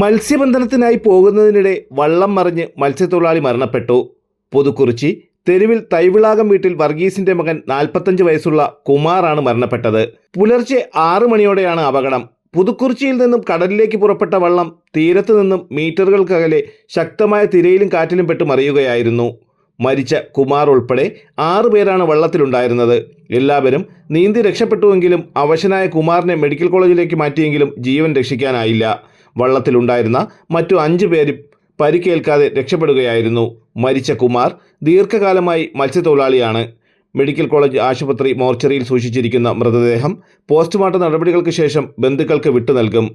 മത്സ്യബന്ധനത്തിനായി പോകുന്നതിനിടെ വള്ളം മറിഞ്ഞ് മത്സ്യത്തൊഴിലാളി മരണപ്പെട്ടു. പുതുക്കുറിച്ചി തെരുവിൽ തൈവിളാകം വീട്ടിൽ വർഗീസിന്റെ മകൻ നാൽപ്പത്തഞ്ച് വയസ്സുള്ള കുമാറാണ് മരണപ്പെട്ടത്. പുലർച്ചെ ആറു മണിയോടെയാണ് അപകടം. പുതുക്കുറിച്ചിയിൽ നിന്നും കടലിലേക്ക് പുറപ്പെട്ട വള്ളം തീരത്തു നിന്നും മീറ്ററുകൾക്കകലെ ശക്തമായ തിരയിലും കാറ്റിലും പെട്ട് മറിയുകയായിരുന്നു. മരിച്ച കുമാർ ഉൾപ്പെടെ ആറു പേരാണ് വള്ളത്തിലുണ്ടായിരുന്നത്. എല്ലാവരും നീന്തി രക്ഷപ്പെട്ടുവെങ്കിലും അവശനായ കുമാറിനെ മെഡിക്കൽ കോളേജിലേക്ക് മാറ്റിയെങ്കിലും ജീവൻ രക്ഷിക്കാനായില്ല. വള്ളത്തിലുണ്ടായിരുന്ന മറ്റു അഞ്ചു പേരും പരിക്കേൽക്കാതെ രക്ഷപ്പെടുകയായിരുന്നു. മരിച്ച കുമാർ ദീർഘകാലമായി മത്സ്യത്തൊഴിലാളിയാണ്. മെഡിക്കൽ കോളേജ് ആശുപത്രി മോർച്ചറിയിൽ സൂക്ഷിച്ചിരിക്കുന്ന മൃതദേഹം പോസ്റ്റ്മോർട്ടം നടപടികൾക്ക് ശേഷം ബന്ധുക്കൾക്ക് വിട്ടു നൽകും.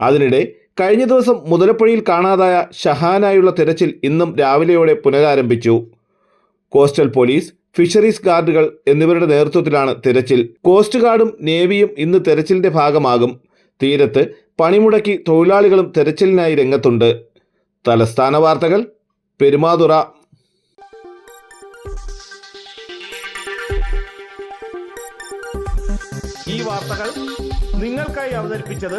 അതിനിടെ കഴിഞ്ഞ ദിവസം മുതലപ്പുഴയിൽ കാണാതായ ഷഹാനായുള്ള തിരച്ചിൽ ഇന്നും രാവിലെയോടെ പുനരാരംഭിച്ചു. കോസ്റ്റൽ പോലീസ് ഫിഷറീസ് ഗാർഡുകൾ എന്നിവരുടെ നേതൃത്വത്തിലാണ് തിരച്ചിൽ. കോസ്റ്റ് ഗാർഡും നേവിയും ഇന്ന് തിരച്ചിലിന്റെ ഭാഗമാകും. തീരത്ത് പണിമുടക്കി തൊഴിലാളികളും തെരച്ചിലിനായി രംഗത്തുണ്ട്. തലസ്ഥാന വാർത്തകൾ പെരുമാതുറ. ഈ വാർത്തകൾ നിങ്ങൾക്കായി അവതരിപ്പിച്ചത്